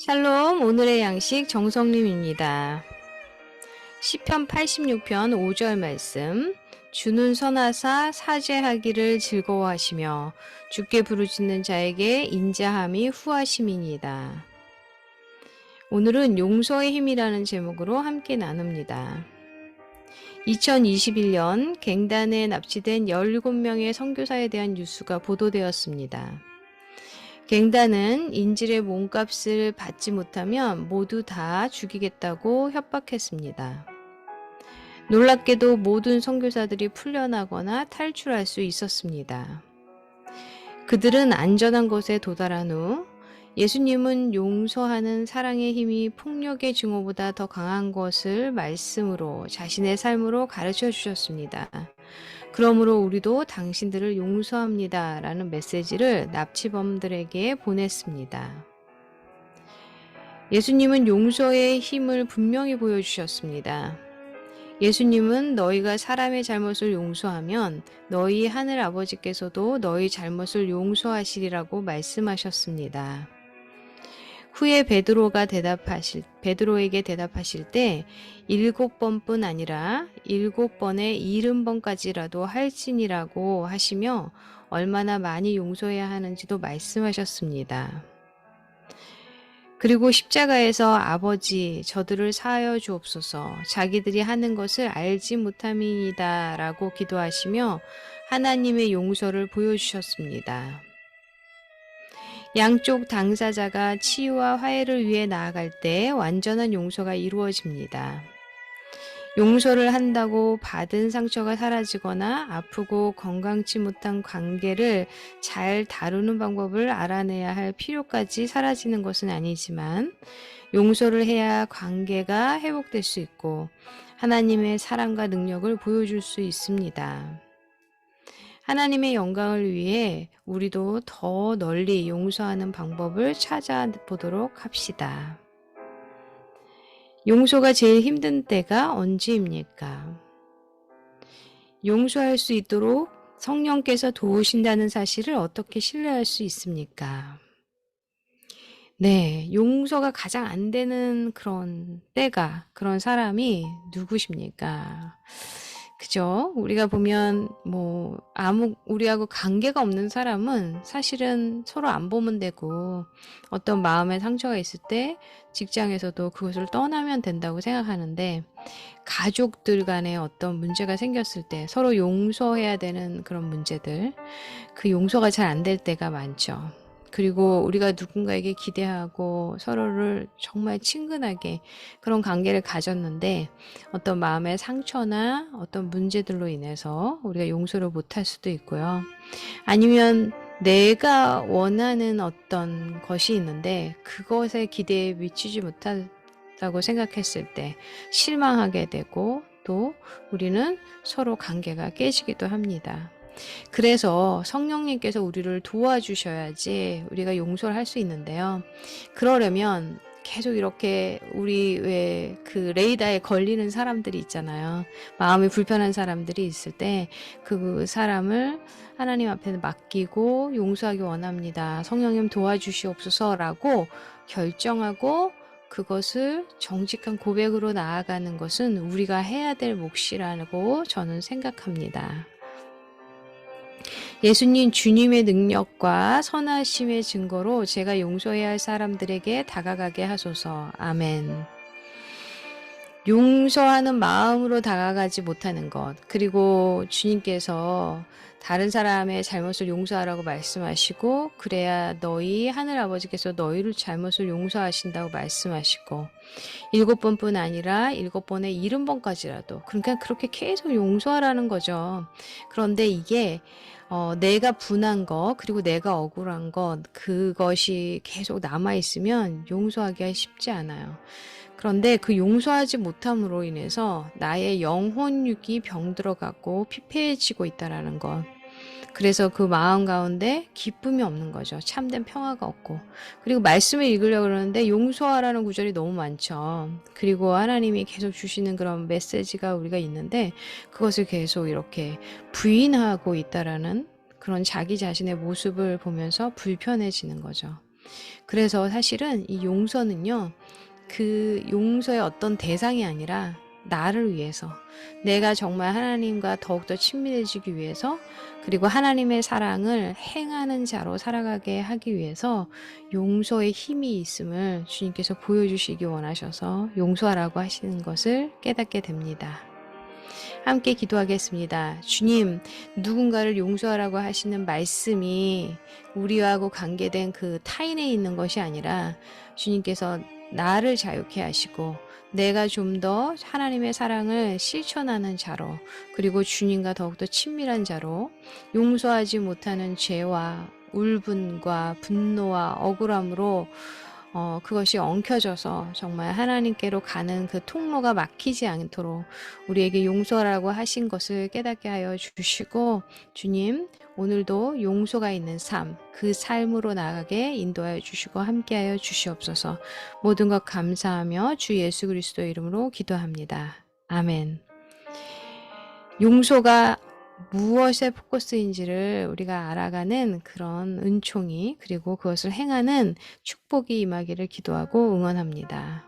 샬롬 오늘의 양식 정성림입니다. 시편 86편 5절 말씀 주는 선하사 사죄하기를 즐거워하시며 주께 부르짖는 자에게 인자함이 후하심이니이다. 오늘은 용서의 힘이라는 제목으로 함께 나눕니다. 2021년 갱단에 납치된 17명의 선교사에 대한 뉴스가 보도되었습니다. 갱단은 인질의 몸값을 받지 못하면 모두 다 죽이겠다고 협박했습니다. 놀랍게도 모든 선교사들이 풀려나거나 탈출할 수 있었습니다. 그들은 안전한 곳에 도달한 후 예수님은 용서하는 사랑의 힘이 폭력의 증오보다 더 강한 것을 말씀으로 자신의 삶으로 가르쳐 주셨습니다. 그러므로 우리도 당신들을 용서합니다. 라는 메시지를 납치범들에게 보냈습니다. 예수님은 용서의 힘을 분명히 보여주셨습니다. 예수님은 너희가 사람의 잘못을 용서하면 너희 하늘 아버지께서도 너희 잘못을 용서하시리라고 말씀하셨습니다. 후에 베드로가 대답하실 베드로에게 대답하실 때 일곱 번뿐 아니라 일곱 번에 일흔 번까지라도 할진이라고 하시며 얼마나 많이 용서해야 하는지도 말씀하셨습니다. 그리고 십자가에서 아버지 저들을 사하여 주옵소서 자기들이 하는 것을 알지 못함이니다라고 기도하시며 하나님의 용서를 보여주셨습니다. 양쪽 당사자가 치유와 화해를 위해 나아갈 때 완전한 용서가 이루어집니다. 용서를 한다고 받은 상처가 사라지거나 아프고 건강치 못한 관계를 잘 다루는 방법을 알아내야 할 필요까지 사라지는 것은 아니지만 용서를 해야 관계가 회복될 수 있고 하나님의 사랑과 능력을 보여줄 수 있습니다. 하나님의 영광을 위해 우리도 더 널리 용서하는 방법을 찾아보도록 합시다. 용서가 제일 힘든 때가 언제입니까? 용서할 수 있도록 성령께서 도우신다는 사실을 어떻게 신뢰할 수 있습니까? 네, 용서가 가장 안 되는 그런 때가, 그런 사람이 누구십니까? 그죠? 우리가 보면 뭐 아무 우리하고 관계가 없는 사람은 사실은 서로 안 보면 되고 어떤 마음의 상처가 있을 때 직장에서도 그것을 떠나면 된다고 생각하는데 가족들 간에 어떤 문제가 생겼을 때 서로 용서해야 되는 그런 문제들 그 용서가 잘 안 될 때가 많죠. 그리고 우리가 누군가에게 기대하고 서로를 정말 친근하게 그런 관계를 가졌는데 어떤 마음의 상처나 어떤 문제들로 인해서 우리가 용서를 못할 수도 있고요. 아니면 내가 원하는 어떤 것이 있는데 그것에 기대에 미치지 못한다고 생각했을 때 실망하게 되고 또 우리는 서로 관계가 깨지기도 합니다. 그래서 성령님께서 우리를 도와주셔야지 우리가 용서를 할 수 있는데요. 그러려면 계속 이렇게 우리 왜 그 레이더에 걸리는 사람들이 있잖아요. 마음이 불편한 사람들이 있을 때 그 사람을 하나님 앞에 맡기고 용서하기 원합니다. 성령님 도와주시옵소서라고 결정하고 그것을 정직한 고백으로 나아가는 것은 우리가 해야 될 몫이라고 저는 생각합니다. 예수님 주님의 능력과 선하심의 증거로 제가 용서해야 할 사람들에게 다가가게 하소서. 아멘. 용서하는 마음으로 다가가지 못하는 것, 그리고 주님께서 다른 사람의 잘못을 용서하라고 말씀하시고, 그래야 너희 하늘 아버지께서 너희를 잘못을 용서하신다고 말씀하시고, 일곱 번뿐 아니라 일곱 번에 일흔 번까지라도, 그러니까 그렇게 계속 용서하라는 거죠. 그런데 이게 어, 내가 분한 것, 그리고 내가 억울한 것, 그것이 계속 남아 있으면 용서하기가 쉽지 않아요. 그런데 그 용서하지 못함으로 인해서 나의 영혼육이 병들어가고 피폐해지고 있다라는 것. 그래서 그 마음 가운데 기쁨이 없는 거죠. 참된 평화가 없고. 그리고 말씀을 읽으려고 그러는데 용서하라는 구절이 너무 많죠. 그리고 하나님이 계속 주시는 그런 메시지가 우리가 있는데 그것을 계속 이렇게 부인하고 있다라는 그런 자기 자신의 모습을 보면서 불편해지는 거죠. 그래서 사실은 이 용서는요, 그 용서의 어떤 대상이 아니라 나를 위해서, 내가 정말 하나님과 더욱더 친밀해지기 위해서, 그리고 하나님의 사랑을 행하는 자로 살아가게 하기 위해서 용서의 힘이 있음을 주님께서 보여주시기 원하셔서 용서하라고 하시는 것을 깨닫게 됩니다. 함께 기도하겠습니다. 주님, 누군가를 용서하라고 하시는 말씀이 우리하고 관계된 그 타인에 있는 것이 아니라 주님께서 나를 자유케 하시고 내가 좀 더 하나님의 사랑을 실천하는 자로 그리고 주님과 더욱더 친밀한 자로 용서하지 못하는 죄와 울분과 분노와 억울함으로 어, 그것이 엉켜져서 정말 하나님께로 가는 그 통로가 막히지 않도록 우리에게 용서라고 하신 것을 깨닫게 하여 주시고 주님 오늘도 용서가 있는 삶, 그 삶으로 나가게 인도하여 주시고 함께하여 주시옵소서. 모든 것 감사하며 주 예수 그리스도 이름으로 기도합니다. 아멘. 용서가 무엇의 포커스인지를 우리가 알아가는 그런 은총이 그리고 그것을 행하는 축복이 임하기를 기도하고 응원합니다.